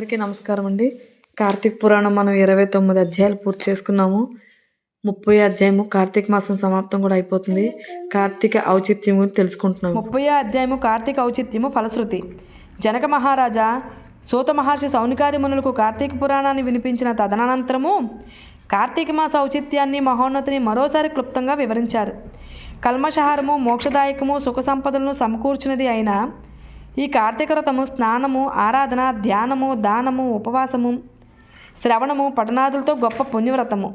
అందరికీ నమస్కారం అండి. కార్తీక పురాణం మనం ఇరవై తొమ్మిది అధ్యాయాలు పూర్తి చేసుకున్నాము. ముప్పై అధ్యాయము కార్తీక మాసం సమాప్తం కూడా అయిపోతుంది. కార్తీక ఔచిత్యం గురించి తెలుసుకుంటున్నాము. ముప్పై అధ్యాయము కార్తీక ఔచిత్యము ఫలశ్రుతి. జనక మహారాజా సూత మహర్షి సౌనికాది మునులకు కార్తీక పురాణాన్ని వినిపించిన తదనంతరము కార్తీక మాస ఔచిత్యాన్ని మహోన్నతిని మరోసారి క్లుప్తంగా వివరించారు. కల్మషహారము మోక్షదాయకము సుఖ సంపదలను సమకూర్చినది అయిన ఈ కార్తీక వ్రతము స్నానము ఆరాధన ధ్యానము దానము ఉపవాసము శ్రవణము పఠనాదులతో గొప్ప పుణ్యవ్రతము.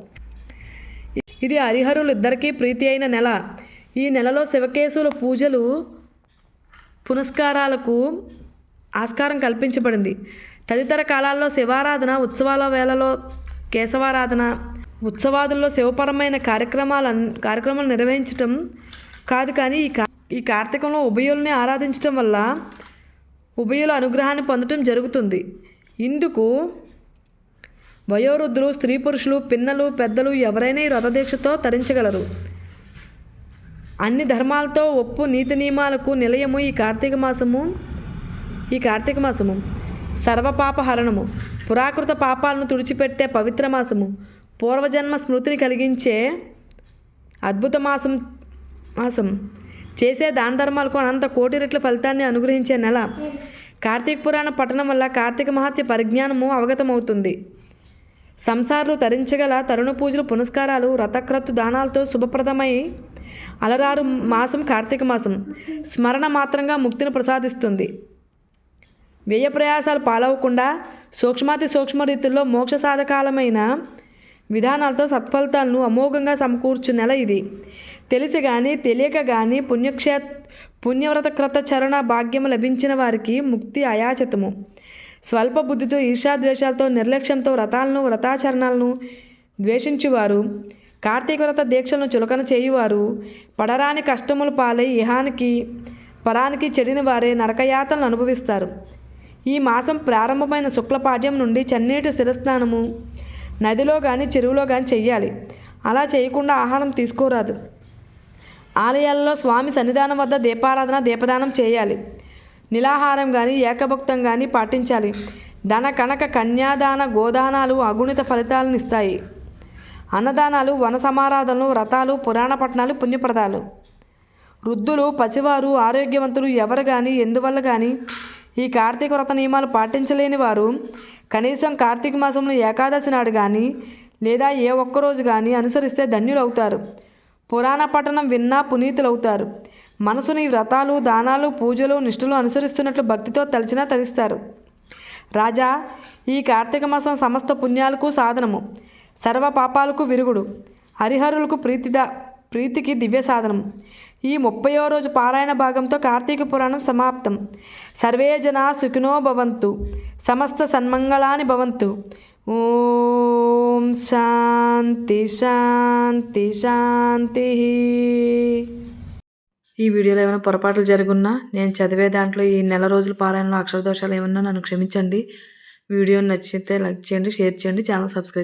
ఇది హరిహరులు ఇద్దరికీ ప్రీతి అయిన నెల. ఈ నెలలో శివకేశుల పూజలు పునస్కారాలకు ఆస్కారం కల్పించబడింది. తదితర కాలాల్లో శివారాధన ఉత్సవాల వేళలో కేశవారాధన ఉత్సవాదుల్లో శివపరమైన కార్యక్రమాల కార్యక్రమాలు నిర్వహించటం కాదు కానీ ఈ ఈ కార్తీకంలో ఉభయుల్ని ఆరాధించటం వల్ల ఉభయుల అనుగ్రహాన్ని పొందటం జరుగుతుంది. ఇందుకు వయోవృద్ధులు స్త్రీ పురుషులు పిన్నలు పెద్దలు ఎవరైనా ఈ వ్రతదీక్షతో తరించగలరు. అన్ని ధర్మాలతో ఒప్పు నీతి నియమాలకు నిలయము ఈ కార్తీక మాసము ఈ కార్తీక మాసము. సర్వపాప హరణము. పురాకృత పాపాలను తుడిచిపెట్టే పవిత్ర మాసము. పూర్వజన్మ స్మృతిని కలిగించే అద్భుత మాసం మాసం. చేసే దాన ధర్మాలకు అనంత కోటి రెట్ల ఫలితాన్ని అనుగ్రహించే నెల. కార్తీక పురాణ పఠనం వల్ల కార్తీక మహత్య పరిజ్ఞానము అవగతమవుతుంది. సంసారులు తరించగల తరుణ పూజలు పునస్కారాలు రతక్రత్తు దానాలతో శుభప్రదమై అలరారు మాసం కార్తీక మాసం. స్మరణ మాత్రంగా ముక్తిని ప్రసాదిస్తుంది. వ్యయ ప్రయాసాలు పాలవకుండా సూక్ష్మాతి సూక్ష్మ రీతుల్లో మోక్ష సాధకాలమైన విధానాలతో సత్ఫలితాలను అమోఘంగా సమకూర్చు నెల ఇది. తెలిసి కానీ తెలియక కానీ పుణ్యక్షే పుణ్యవ్రత క్రత చరణ భాగ్యం లభించిన వారికి ముక్తి అయాచితము. స్వల్ప బుద్ధితో ఈర్షాద్వేషాలతో నిర్లక్ష్యంతో వ్రతాలను వ్రతాచరణాలను ద్వేషించువారు. కార్తీక వ్రత దీక్షలను చులకన చేయువారు. పడరాని కష్టములు పాలై ఇహానికి పరానికి చెడిన వారే నరకయాతలను అనుభవిస్తారు. ఈ మాసం ప్రారంభమైన శుక్లపాడ్యం నుండి చన్నీటి శిరస్నానము నదిలో కానీ చెరువులో కానీ చెయ్యాలి. అలా చేయకుండా ఆహారం తీసుకోరాదు. ఆలయాల్లో స్వామి సన్నిధానం వద్ద దీపారాధన దీపదానం చేయాలి. నిలాహారం కానీ ఏకభక్తం కానీ పాటించాలి. ధన కనక కన్యాదాన గోదానాలు అగుణిత ఫలితాలను ఇస్తాయి. అన్నదానాలు వన సమారాధనలు వ్రతాలు పురాణ పట్టణాలు పుణ్యప్రదాలు. వృద్ధులు పసివారు ఆరోగ్యవంతులు ఎవరు కానీ ఎందువల్ల కానీ ఈ కార్తీక వ్రత నియమాలు పాటించలేని వారు కనీసం కార్తీక మాసంలో ఏకాదశి నాడు కానీ లేదా ఏ ఒక్కరోజు కానీ అనుసరిస్తే ధన్యులవుతారు. పురాణ పఠనం విన్నా పునీతులవుతారు. మనసుని వ్రతాలు దానాలు పూజలు నిష్ఠలు అనుసరిస్తున్నట్లు భక్తితో తలిచినా తరిస్తారు. రాజా ఈ కార్తీక మాసం సమస్త పుణ్యాలకు సాధనము. సర్వ పాపాలకు విరుగుడు. హరిహరులకు ప్రీతిద ప్రీతికి దివ్య సాధనం ఈ ముప్పయో రోజు పారాయణ భాగంతో కార్తీక పురాణం సమాప్తం. సర్వే జనా సుఖినో భవంతు. సమస్త సన్మంగళాని భవంతు. ఓం శాంతి శాంతి శాంతి. ఈ వీడియోలో ఏమైనా పొరపాట్లు జరుగున్నా నేను చదివే దాంట్లో ఈ నెల రోజుల పారాయణలో అక్షర దోషాలు ఏమన్నా నన్ను క్షమించండి. వీడియో నచ్చితే లైక్ చేయండి షేర్ చేయండి ఛానల్ సబ్స్క్రైబ్